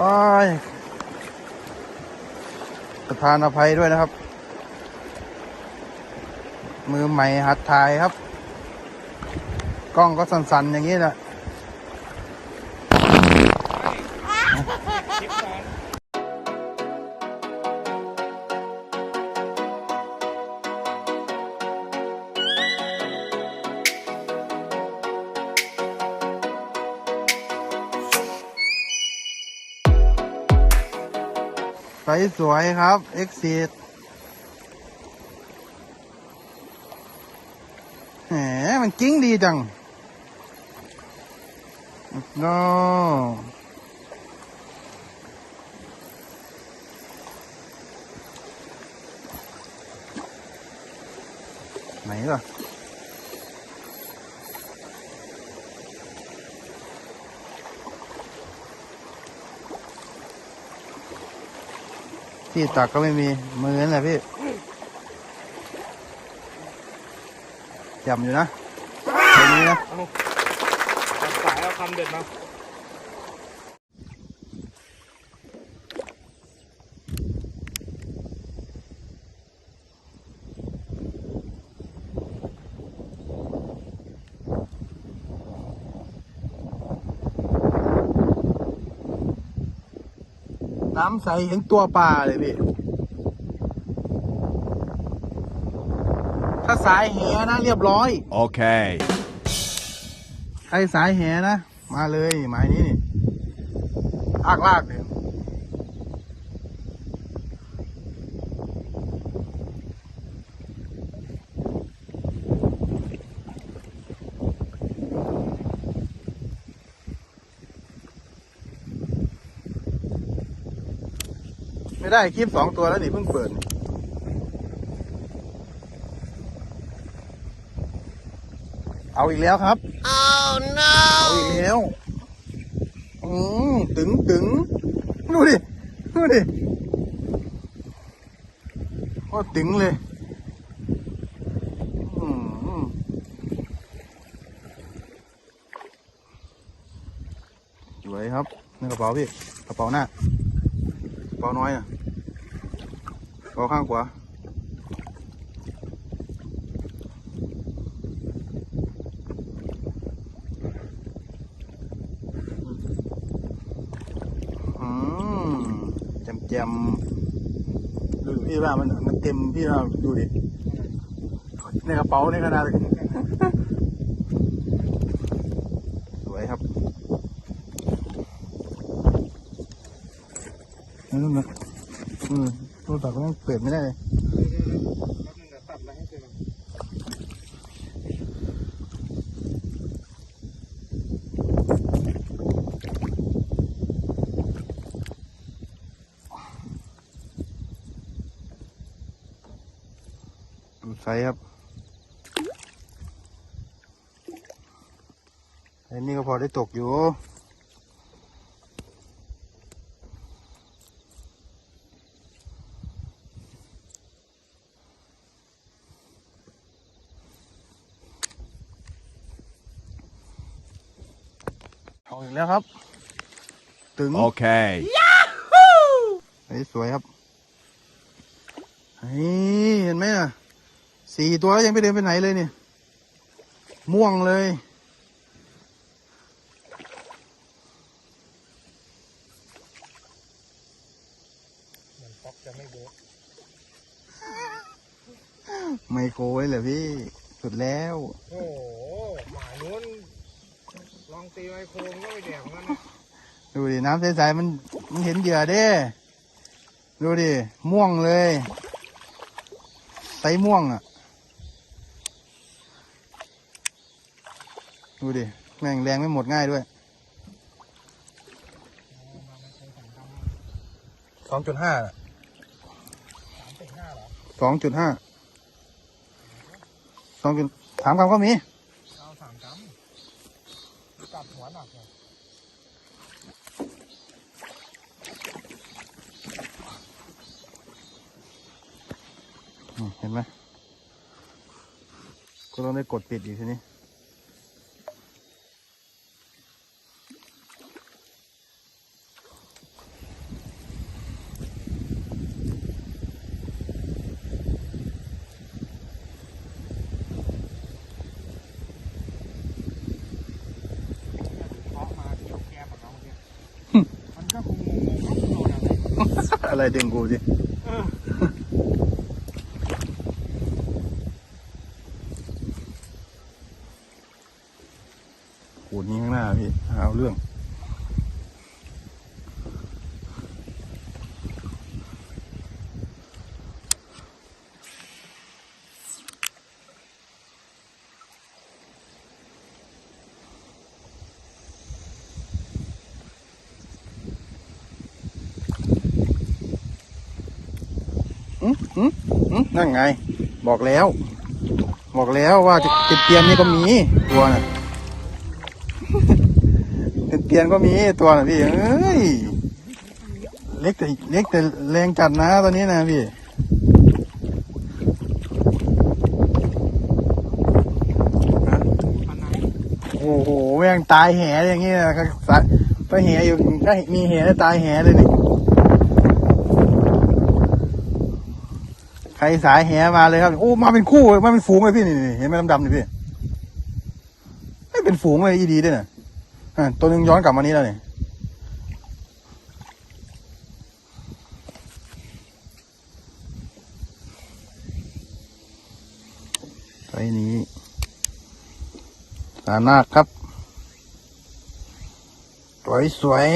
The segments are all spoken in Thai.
โอ้ยประธานอภัยด้วยนะครับ มือใหม่หัดถ่ายครับ กล้องก็สั่นๆอย่างนี้แหละ สสวยครับ เอ็กซีดแหมมันกิ้งดีจังโนไหนล่ะ ที่ตักก็ไม่มีมือนั่นแหละพี่จำอยู่นะตรงนี้นะตัดสายเอาคำเด็ดมา น้ำใสเห็นตัวปลาเลยพี่ ถ้าสายแหนะเรียบร้อย Okay. ใครสายแหนะ มาเลยหมายนี้นี่ลากลากเลย ไม่ได้คลิปสองตัวแล้วนี่เพิ่งเปิดนี่เอาอีกแล้วครับเอาอีกแล้ว อืมตึงตึงดูดิ ดูดิโคตรตึงเลย อืมสวยครับในกระเป๋าพี่ กระเป๋าหน้ากระเป๋าน้อยอะ กระเป๋าข้างขวาอืมแจมแจมดูพี่ว่ามันมันเต็มพี่ว่าดูดิในกระเป๋าในขนาดสวยครับนั่นนะอืม รศัพท์ก็ยังเปิดไม่ได้เลยดูไซครับไอ้นี่ก็พอได้ตกอยู่ เอาอีกแล้วครับตึง Okay. เฮ้ยสวยครับเฮ้ยเห็นไหมอะสี่ตัวแล้วยังไม่เดินไปไหนเลยเนี่ย ม่วงเลยเหมือนป๊อกจะไม่โบ๊ะไมโครไว้เหรอพี่ สุดแล้ว โอ้โหหมายนู้นลอง ตีไมโครมก็ไปแดกมันนะดูดิ น้ำใสๆมันมันเห็นเหยื่อเด้ ดูดิ ม่วงเลยไซส์ม่วงอะ ดูดิ แม่งแรงไม่หมดง่ายด้วย สองจุดห้าสอสองจุดห้า สองจุดสามคำก็มี เอาสามกรัมกัด หนักเลยเห็นไหมก็ต้องได้กดปิดอีกทีนี้ อะไรดึงกูสิ เออ ขูดนี้ข้างหน้าพี่เอาเรื่อง อืมอืมอืม นั่นไง บอกแล้ว บอกแล้วว่าติดเตียนนี่ก็มีตัวน่ะติดเตียนก็มีตัวน่ะพี่เอ้ยเล็กแต่เล็กแต่แรงจัดนะตัวนี้นะพี่โอ้โหแม่งตายแหอย่างงี้นะก็สะก็แหอยู่ก็มีแหตายแหเลยนี่ ใครสายแหมาเลยครับ โอ้มาเป็นคู่มาเป็นฝูงเลยพี่นี่เห็นไหมดำๆนี่พี่ไม่เป็นฝูงเลยอีดีด้วยน่ะอะตัวหนึงย้อนกลับมานี้แล้วนี่ไซนี้สานาคครับ สวยสวย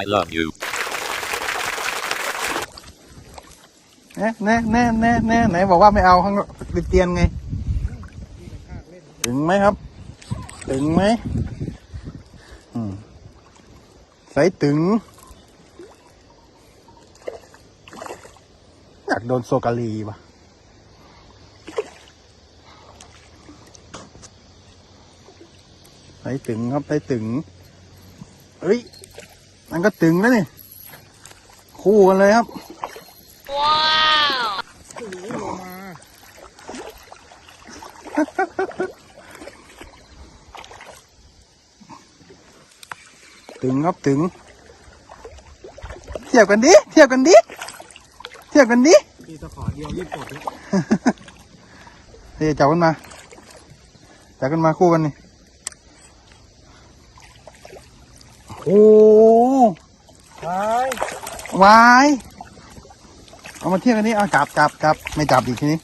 I love you. แน่แน่แน่แน่แน่ไหนบอกว่าไม่เอาข้างติดเตียนไง ถึงไหมครับ ถึงไหมใส่ถึง อยากโดนโซกาลีปะใส่ถึงครับใส่ถึงเฮ้ย มันก็ถึงแล้วนี่ คู่กันเลยครับโอ้โหลงมาถึงครับถึง เทียบกันดิ เทียบกันดิ เทียบกันดิตีตะขอเดียวรีบกดเลยเฮ้ยจับกันมา จับกันมาคู่กันนี่ โอ้โห ไป วายเอามาเทียบกันนี่เอาจับจับจับไม่จับอีกทีนี้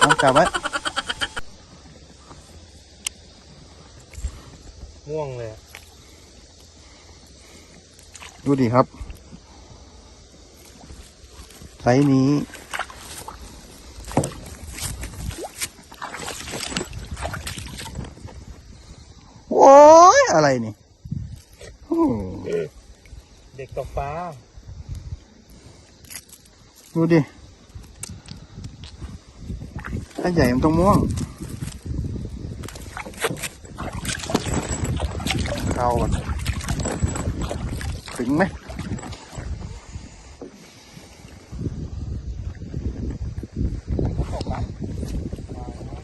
เอาจับไว้ม่วงเลยอะดูดิครับไซส์นี้ โอ้ยอะไรนี่โอ้เด็กตกปลา ดูดิ ถ้าใหญ่มันต้องม่วงเข้าก่อนถึงไหมตกปลา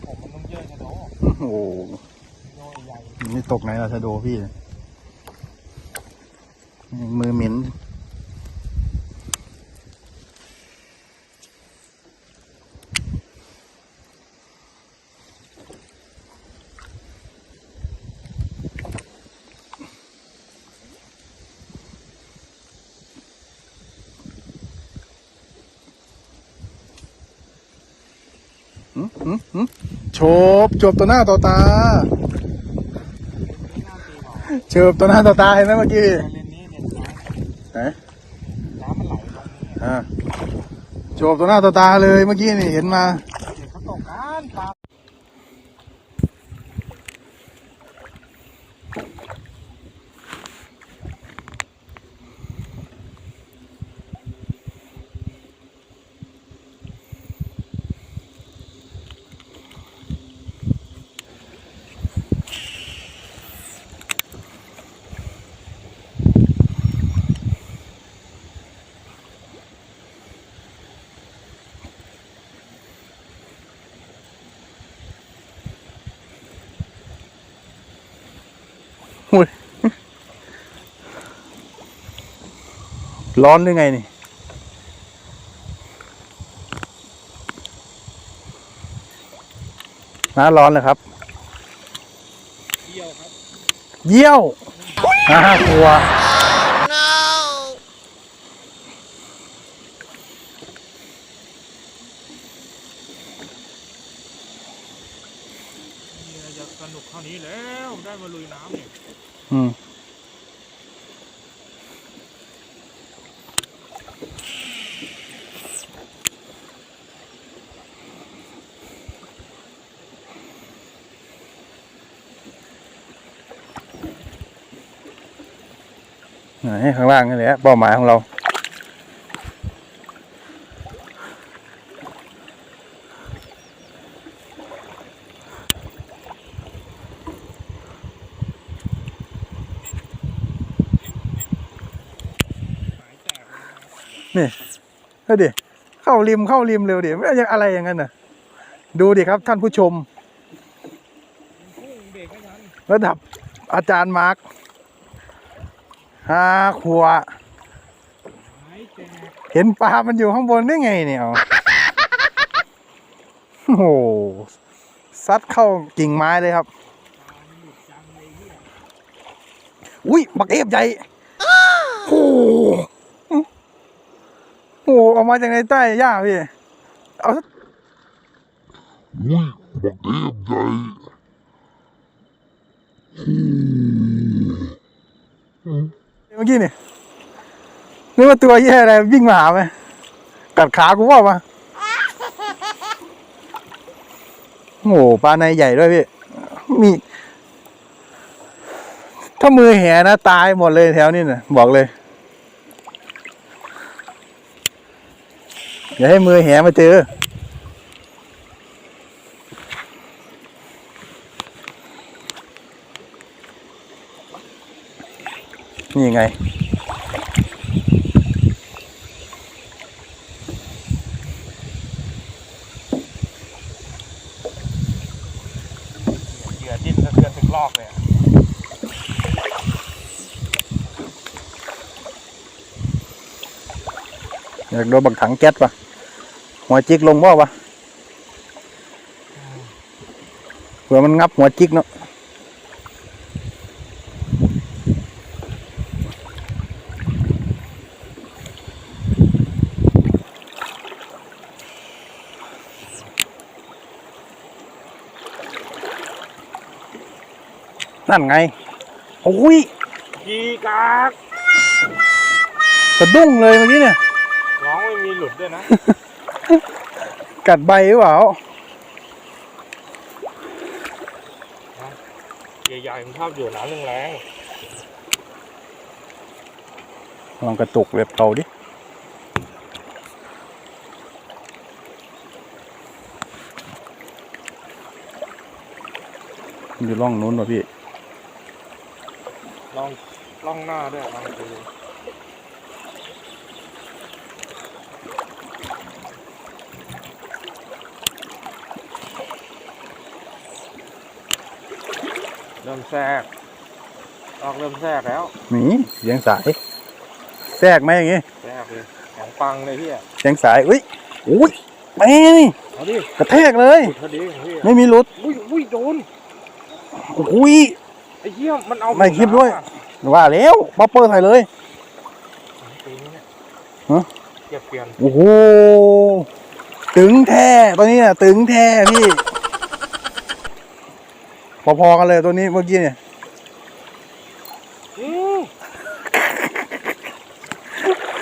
ผมมันต้องเยอะชะโดโอ้โหโยใหญ่มันไม่ตกไหนล่ะชะโดพี่เนี่ยมือเหม็น หืมหืมหืม โฉบโฉบต่อหน้าต่อตาไม่น่าตีหรอกเฉบต่อหน้าต่อตาเห็นไหมเมื่อกี้เลนนี้เนี่ยน้ไหนำน้ำมันไหลลงนี่อ่าโฉบต่อหน้าต่อตาเลยเมื่อกี้นี่เห็นมาเด็กเขา ร้อนหรือไงนี่ น้าร้อนเลยครับ เยี่ยวครับ เยี่ยวน่ากลัว นี่จะสนุกเท่านี้แล้วได้มาลุยน้ำเนี่ย อืม ไหนข้างล่างนี่แหละเป้าหมายของเราหายแตกเลยนะครับเฮ้ยดิเข้าริมเข้าริมเร็วดิไม่ยังอะไรอย่างนั้นน่ะ ดูดิครับท่านผู้ชมพุ่งเบรกไม่ทันระดับอาจารย์มาร์ค ห้าขวบเห็นปลา มันอยู่ข้างบนได้ไงเนี่ยโอ้โหซัดเข้ากิ่งไม้เลยครับ อุ้ยบักเอฟใหญ่ โอ้โหโอ้โหออกมาจากในใต้หญ้าพี่ เอาสัก Ui, wat heb jij? เมื่ อกี้นี่นึกว่าตัวแย่อะไรวิ่งมาหาไหมกัดขากูว่ามาโอ้โหปลาในใหญ่ด้วยพี่มีถ้ามือแหนะ ตายหมดเลยแถวนี้นะบอกเลย อย่าให้มือแหมาเจอ นี่ไง เหยื่อดิ้นสะเทือนถึงลอกเลยอะอยากโดนบักถังแก๊สปะหัวจิกลงบ่ปะเผื่อมันงับหัวจิกเนาะ นั่นไงโอ้ยยีกากสะดุ้งเลยเมื่อกี้เนี่ยร้องไม่มีหลุดด้วยนะ กัดใบหรือเปล่าใหญ่ๆมันชอบอยู่น้ำแรงลองกระตุกเล็บเตาดิมันอยู่ร่องนู้นป่ะพี่ๆ ลองล่องหน้าด้วยลองดูเริ่มแทรกออกเริ่มแทรกแล้วนี่เสียงสาย แทรกไหมอย่างงี้แทรกเลยแข็งปังเลยพี่อะเสียงสาย อุ้ยอุ้ยแม่นี่เอาดิกระแทกเลย พอดีของพี่อะไม่มีหลุดอุ้ยอุ้ยโดน อุ้ยไอ้เหี้ยมันเอาไม่คลิปด้วย ว่าแล้วป๊อปเปอร์ใส่เลยปีนี้เนี่ยฮะเก็บเปลี่ยนโอ้โหตึงแท้ตัวนี้น่ะตึงแท้พี่ พอๆกันเลยตัวนี้เมื่อกี้เนี่ยอืม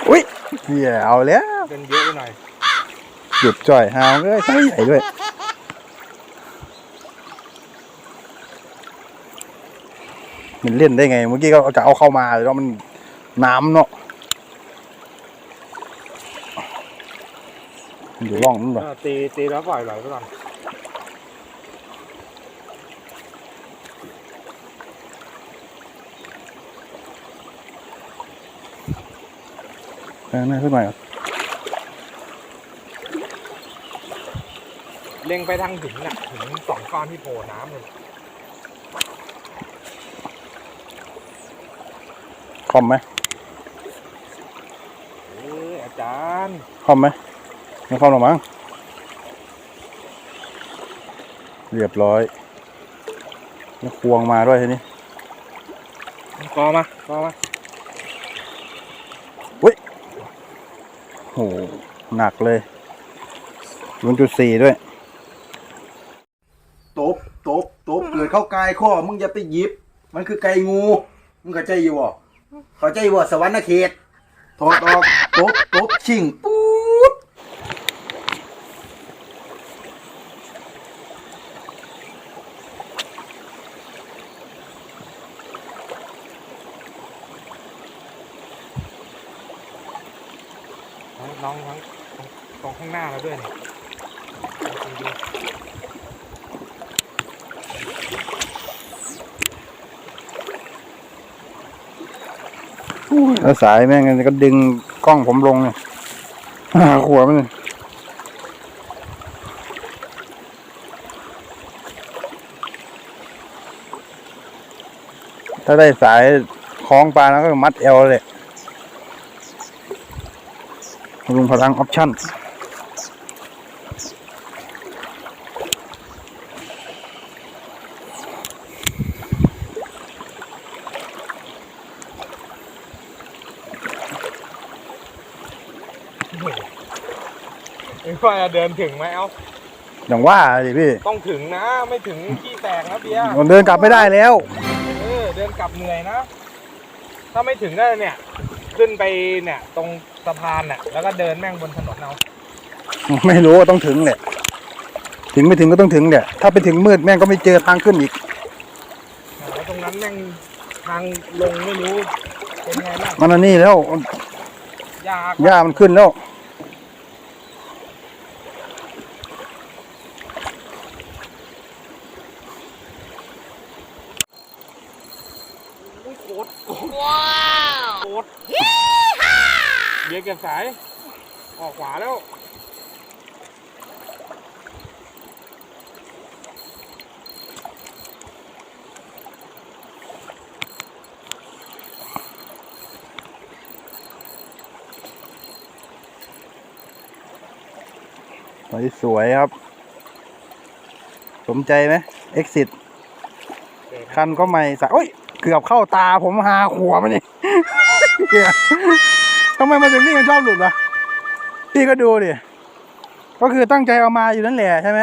อุ้ยเหี้ยเอาแล้วเป็นเยอะไปหน่อยหยุดจ่อยหาวเลยไซส์ใหญ่ด้วย มันเล่นได้ไง เมื่อกี้ก็จะเอาเข้ามาแล้วมันน้ำเนาะมันอยู่ร่องนั่นปะเออตีตีแล้วปล่อยไหลไปก่อนเออหน้าขึ้นมาก่อนเล็งไปทางหินน่ะหินสองก้อนที่โผล่น้ำเลย อมไหมเอ้ยอาจารย์คอมไหมไม่คอมหรอกมั้งเรียบร้อยแล้วควงมาด้วยทีนี้กอมากอมาโหหนักเลยศูนย์จุดสี่ด้วยตบตบตบเกิดเข้ากายข้อมึงอย่าไปหยิบ มันคือไก่งู มึงเข้าใจอยู่บ่ เข้าใจอยู่บ่สวรรค์เขตถอดออกตบตบชิงปุ๊ดน้องน้องทั้งตรงข้างหน้าเราด้วยเนี่ย แล้วสายแม่งก็ดึงกล้องผมลงเนี่ยหาขวมันถ้าได้สายคล้องปลาแล้วก็มัดเอวเลยลุงพลังออปชั่น เอ้ยว่าจะเดินถึงไหมเอ้าอย่างว่าดิพี่ต้องถึงนะ ไม่ถึงขี้แตกนะเบียร์มันเดินกลับไม่ได้แล้ว เออเดินกลับเหนื่อยนะ ถ้าไม่ถึงก็เนี่ย ขึ้นไปเนี่ย ตรงสะพานเนี่ยแล้วก็เดินแม่งบนถนนเอาไม่รู้ว่าต้องถึงแหละถึงไม่ถึงก็ต้องถึงแหละถ้าไปถึงมืดแม่งก็ไม่เจอทางขึ้นอีกแล้วตรงนั้นแม่งทางลงไม่รู้เป็นไงบ้างมันอันนี้แล้วยากหญ้ามันขึ้นแล้ว อุ้ยโคตรโคตร เบียร์เก็บสาย ออกขวาแล้ว สวยสวยครับ สมใจไหม exit คันก็ใหม่สะโอ้ย เกือบเข้าตาผมหาขัวมันนี่เหี้ย ทำไมมาถึงนี่มันชอบหลุดวะพี่ก็ดูดิก็คือตั้งใจเอามาอยู่นั่นแหละใช่ไหม